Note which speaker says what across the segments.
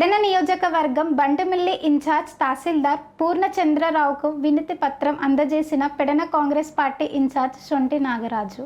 Speaker 1: పెడన నియోజకవర్గం బంటుమిల్లి ఇన్ఛార్జ్ తహసీల్దార్ పూర్ణచంద్రరావుకు వినతి పత్రం అందజేసిన పెడన కాంగ్రెస్ పార్టీ ఇన్ఛార్జ్ సొంటి నాగరాజు.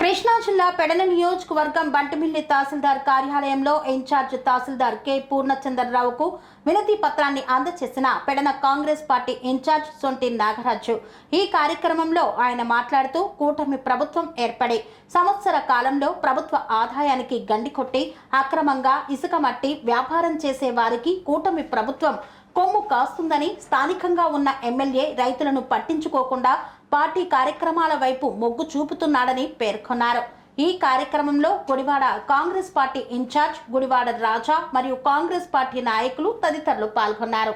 Speaker 2: కృష్ణా జిల్లా పెడన నియోజకవర్గం బంటిమిల్లి తహసీల్దార్ కార్యాలయంలో ఇన్ఛార్జ్ తహసీల్దార్ కె పూర్ణచంద్రరావుకు వినతి పత్రాన్ని అందజేసిన పెడన కాంగ్రెస్ పార్టీ ఇన్ఛార్జ్ సొంటి నాగరాజు. ఈ కార్యక్రమంలో ఆయన మాట్లాడుతూ కూటమి ప్రభుత్వం ఏర్పడి సంవత్సర కాలంలో ప్రభుత్వ ఆదాయానికి గండి కొట్టి అక్రమంగా ఇసుక మట్టి వ్యాపారం చేసే వారికి కూటమి ప్రభుత్వం కొమ్ము కాస్తుందని స్థానికంగా ఉన్న ఎమ్మెల్యే రైతులను పట్టించుకోకుండా పార్టీ కార్యక్రమాల వైపు మొగ్గు చూపుతున్నాడని పేర్కొన్నారు. ఈ కార్యక్రమంలో గుడివాడ కాంగ్రెస్ పార్టీ ఇన్ఛార్జ్ గుడివాడ రాజా మరియు కాంగ్రెస్ పార్టీ నాయకులు తదితరులు పాల్గొన్నారు.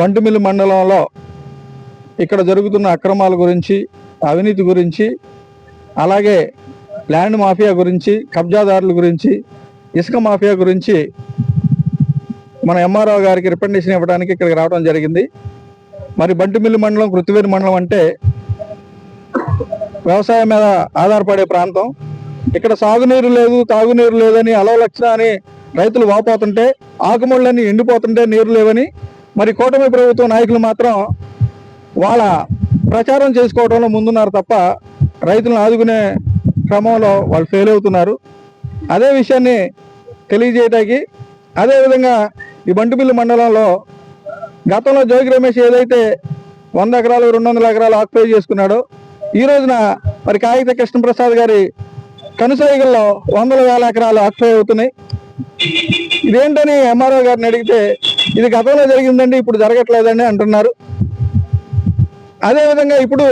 Speaker 3: బంటుమిల్లి మండలంలో ఇక్కడ జరుగుతున్న అక్రమాల గురించి అవినీతి గురించి అలాగే ల్యాండ్ మాఫియా గురించి కబ్జాదారుల గురించి ఇసుక మాఫియా గురించి మన ఎంఆర్ఓ గారికి రిప్రజెంటేషన్ ఇవ్వడానికి ఇక్కడికి రావడం జరిగింది. మరి బంటిమిల్లి మండలం కృత్తివేరి మండలం అంటే వ్యవసాయం మీద ఆధారపడే ప్రాంతం. ఇక్కడ సాగునీరు లేదు తాగునీరు లేదని అలవలక్షణ అని రైతులు వాపోతుంటే ఆకుముళ్ళని ఎండిపోతుంటే నీరు లేవని మరి కూటమి ప్రభుత్వ నాయకులు మాత్రం వాళ్ళ ప్రచారం చేసుకోవడంలో ముందున్నారు తప్ప రైతులను ఆదుకునే క్రమంలో వాళ్ళు ఫెయిల్ అవుతున్నారు. అదే విషయాన్ని తెలియజేయటానికి అదేవిధంగా ఈ బంటుమిల్లి మండలంలో గతంలో జోగి రమేష్ ఏదైతే వంద ఎకరాలు రెండు వందల ఎకరాలు ఆక్యుపై చేసుకున్నాడో ఈ రోజున మరి కాగిత కృష్ణప్రసాద్ గారి కనుసైగల్లో వందల వేల ఎకరాలు ఆక్యుపై అవుతున్నాయి. ఇదేంటని ఎంఆర్ఓ గారిని అడిగితే ఇది గతంలో జరిగిందండి ఇప్పుడు జరగట్లేదండి అంటున్నారు. అదేవిధంగా ఇప్పుడు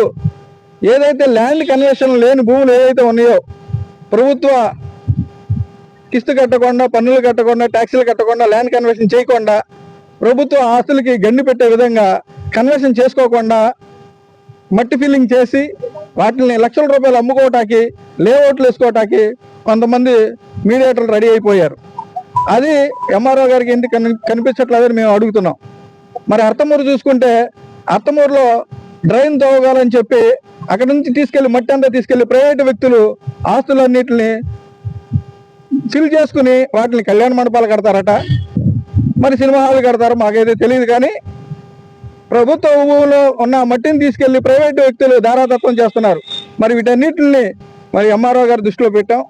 Speaker 3: ఏదైతే ల్యాండ్ కన్వర్షన్ లేని భూములు ఏదైతే ఉన్నాయో ప్రభుత్వ కిస్తు కట్టకుండా పన్నులు కట్టకుండా ట్యాక్సీలు కట్టకుండా ల్యాండ్ కన్వర్షన్ చేయకుండా ప్రభుత్వ ఆస్తులకి గండి పెట్టే విధంగా కన్వర్షన్ చేసుకోకుండా మట్టి ఫిల్లింగ్ చేసి వాటిని లక్షల రూపాయలు అమ్ముకోవటానికి లేఅవుట్లు వేసుకోవటానికి కొంతమంది మీడియేటర్లు రెడీ అయిపోయారు. అది ఎంఆర్ఓ గారికి ఎందుకు కని కనిపించట్లేదని మేము అడుగుతున్నాం. మరి అర్థమూరు చూసుకుంటే అర్థమూరులో డ్రైన్ తవ్వగాలని చెప్పి అక్కడ నుంచి తీసుకెళ్ళి మట్టి అంతా తీసుకెళ్ళి ప్రైవేట్ వ్యక్తులు ఆస్తులన్నిటిని ఫిల్ చేసుకుని వాటిని కళ్యాణ మండపాలు కడతారట. మరి సినిమా హాల్ కడతారు మాకైతే తెలియదు కానీ ప్రభుత్వ భూమిలో ఉన్న మట్టిని తీసుకెళ్ళి ప్రైవేట్ వ్యక్తులు ధారాతత్వం చేస్తున్నారు. మరి వీటన్నిటిని మరి ఎంఆర్ఓ గారి దృష్టిలో పెట్టాం.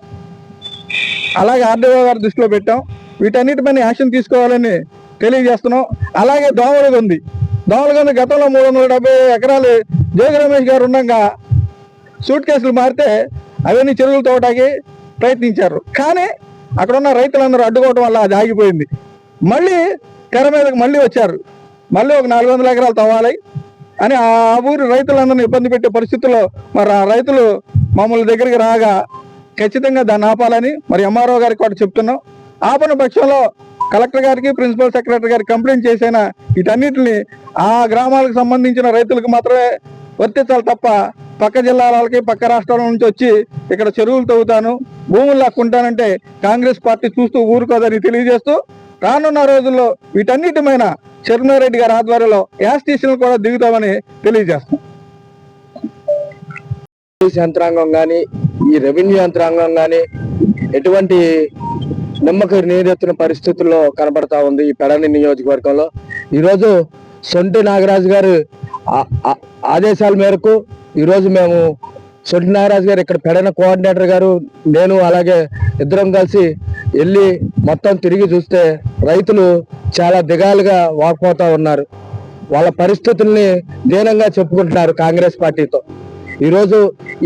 Speaker 3: అలాగే ఆర్డీఓ గారు దృష్టిలో పెట్టాం. వీటన్నిటిపైన యాక్షన్ తీసుకోవాలని తెలియజేస్తున్నాం. అలాగే దోమలుగా ఉంది దోమలుగా ఉంది గతంలో మూడు వందల డెబ్బై ఎకరాలు జోగి రమేష్ గారు ఉండగా సూట్ కేసులు మారితే అవన్నీ చెరువులు తోటాకి ప్రయత్నించారు. కానీ అక్కడ ఉన్న రైతులందరూ అడ్డుకోవడం వల్ల అది ఆగిపోయింది. మళ్ళీ తెర మీదకి మళ్ళీ వచ్చారు. మళ్ళీ ఒక నాలుగు వందల ఎకరాలు తవ్వాలి అని ఆ ఊరి రైతులందరినీ ఇబ్బంది పెట్టే పరిస్థితుల్లో మరి ఆ రైతులు మమ్మల్ని దగ్గరికి రాగా ఖచ్చితంగా దాన్ని ఆపాలని మరి ఎంఆర్ఓ గారికి కూడా చెప్తున్నాం. ఆపన పక్షంలో కలెక్టర్ గారికి ప్రిన్సిపల్ సెక్రటరీ గారికి కంప్లైంట్ చేసిన వీటన్నిటిని ఆ గ్రామాలకు సంబంధించిన రైతులకు మాత్రమే వర్తించాలి తప్ప పక్క జిల్లాలకి పక్క రాష్ట్రాల నుంచి వచ్చి ఇక్కడ చెరువులు తవ్వుతాను భూములు లాక్కుంటానంటే కాంగ్రెస్ పార్టీ చూస్తూ ఊరుకోదని తెలియజేస్తూ రానున్న రోజుల్లో వీటన్నిటిమైన రెడ్డి గారి ఆధ్వర్యంలో యాస్ స్టేషన్లు కూడా దిగుతామని తెలియజేస్తాం.
Speaker 4: యంత్రాంగం కానీ ఈ రెవెన్యూ యంత్రాంగం కానీ ఎటువంటి నమ్మకం నీరెత్తిన పరిస్థితుల్లో కనబడతా ఉంది ఈ పెడని నియోజకవర్గంలో. ఈరోజు సొంటి నాగరాజు గారు ఆ- ఆదేశాల మేరకు ఈరోజు మేము సొంటి నాగరాజు గారు ఇక్కడ పెడన కోఆర్డినేటర్ గారు నేను అలాగే ఇద్దరం కలిసి వెళ్ళి మొత్తం తిరిగి చూస్తే రైతులు చాలా దిగాలుగా వాకపోతా ఉన్నారు. వాళ్ళ పరిస్థితుల్ని దీనంగా చెప్పుకుంటున్నారు కాంగ్రెస్ పార్టీతో. ఈరోజు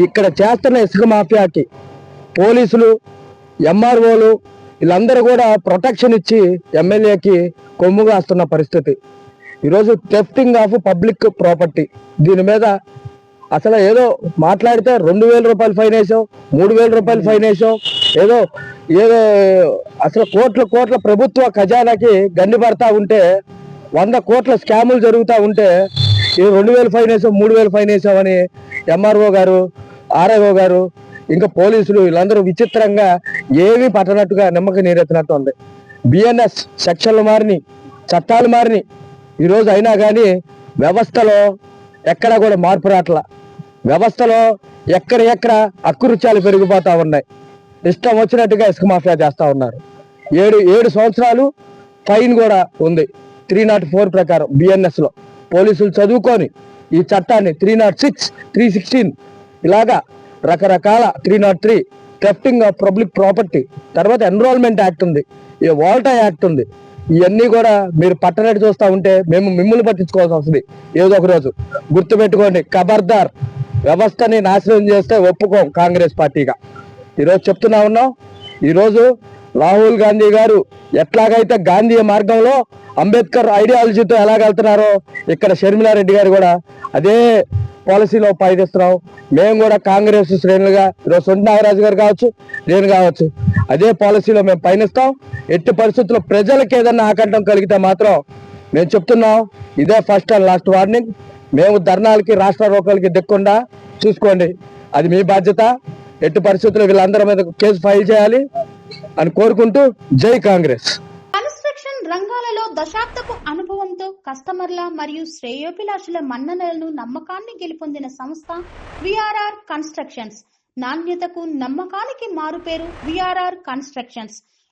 Speaker 4: ఇక్కడ చేస్తున్న ఇసుక మాఫియాకి పోలీసులు ఎంఆర్ఓలు వీళ్ళందరూ కూడా ప్రొటెక్షన్ ఇచ్చి ఎమ్మెల్యేకి కొమ్ముగాస్తున్న పరిస్థితి. ఈరోజు టెఫ్టింగ్ ఆఫ్ పబ్లిక్ ప్రాపర్టీ దీని మీద అసలు ఏదో మాట్లాడితే రెండు వేల రూపాయలు ఫైన్ వేసాం మూడు వేల రూపాయలు ఫైన్ వేసాం ఏదో ఏదో అసలు కోట్ల కోట్ల ప్రభుత్వ ఖజానాకి గండి పడతా ఉంటే వంద కోట్ల స్కాములు జరుగుతూ ఉంటే ఈ రెండు వేలు ఫైన్ వేసాం మూడు వేలు ఫైన్ వేసామని ఎంఆర్ఓ గారు ఆర్ఐఓ గారు ఇంకా పోలీసులు వీళ్ళందరూ విచిత్రంగా ఏమీ పట్టనట్టుగా నిమ్మక నీరెత్తినట్టు ఉంది. బిఎన్ఎస్ సెక్షన్లు మారిని చట్టాలు మారిని ఈరోజు అయినా కానీ వ్యవస్థలో ఎక్కడా కూడా మార్పు రాట్లా. వ్యవస్థలో ఎక్కడ ఎక్కడ అకృత్యాలు పెరిగిపోతా ఉన్నాయి. ఇష్టం వచ్చినట్టుగా ఇసుక మాఫియా చేస్తా ఉన్నారు. ఏడు ఏడు సంవత్సరాలు ఫైన్ కూడా ఉంది. త్రీ నాట్ ఫోర్ ప్రకారం బిఎన్ఎస్లో పోలీసులు చదువుకొని ఈ చట్టాన్ని three not six three sixteen ఇలాగా రకరకాల three not three thefting of public property తర్వాత ఎన్రోల్మెంట్ యాక్ట్ ఉంది ఈ వాల్టా యాక్ట్ ఉంది. ఇవన్నీ కూడా మీరు పట్టనట్టు చూస్తా ఉంటే మేము మిమ్మల్ని పట్టించుకోవాల్సి వస్తుంది ఏదో ఒక రోజు గుర్తుపెట్టుకోండి ఖబర్దార్ వ్యవస్థని నాశనం చేస్తే ఒప్పుకోం కాంగ్రెస్ పార్టీగా. ఈరోజు చెప్తున్నా ఉన్నాం ఈరోజు రాహుల్ గాంధీ గారు ఎట్లాగైతే గాంధీ మార్గంలో అంబేద్కర్ ఐడియాలజీతో ఎలాగెళ్తున్నారో ఇక్కడ షర్మిలారెడ్డి గారు కూడా అదే పాలసీలో పయనిస్తున్నాం. మేము కూడా కాంగ్రెస్ శ్రేణులుగా ఈరోజు సొంత నాగరాజు గారు కావచ్చు నేను కావచ్చు అదే పాలసీలో మేము పయనిస్తాం. ఎట్టి పరిస్థితుల్లో ప్రజలకు ఏదన్నా ఆకంఠం కలిగితే మాత్రం మేము చెప్తున్నాం ఇదే ఫస్ట్ అండ్ లాస్ట్ వార్నింగ్ మేము ధర్నాలకి రాష్ట్ర రోకలకి దిక్కుండా చూసుకోండి. అది మీ బాధ్యత. ఎట్టి పరిస్థితుల్లో వీళ్ళందరి మీద కేసు ఫైల్ చేయాలి అని కోరుకుంటూ జై కాంగ్రెస్.
Speaker 5: కన్స్ట్రక్షన్ రంగాలలో దశాబ్దపు అనుభవంతో కస్టమర్ల మరియు శ్రేయోభిలాషుల మన్ననలను నమ్మకాన్ని గెలుపొందిన సంస్థ విఆర్ఆర్ కన్స్ట్రక్షన్స్. నాణ్యతకు నమ్మకానికి మారుపేరు VRR constructions.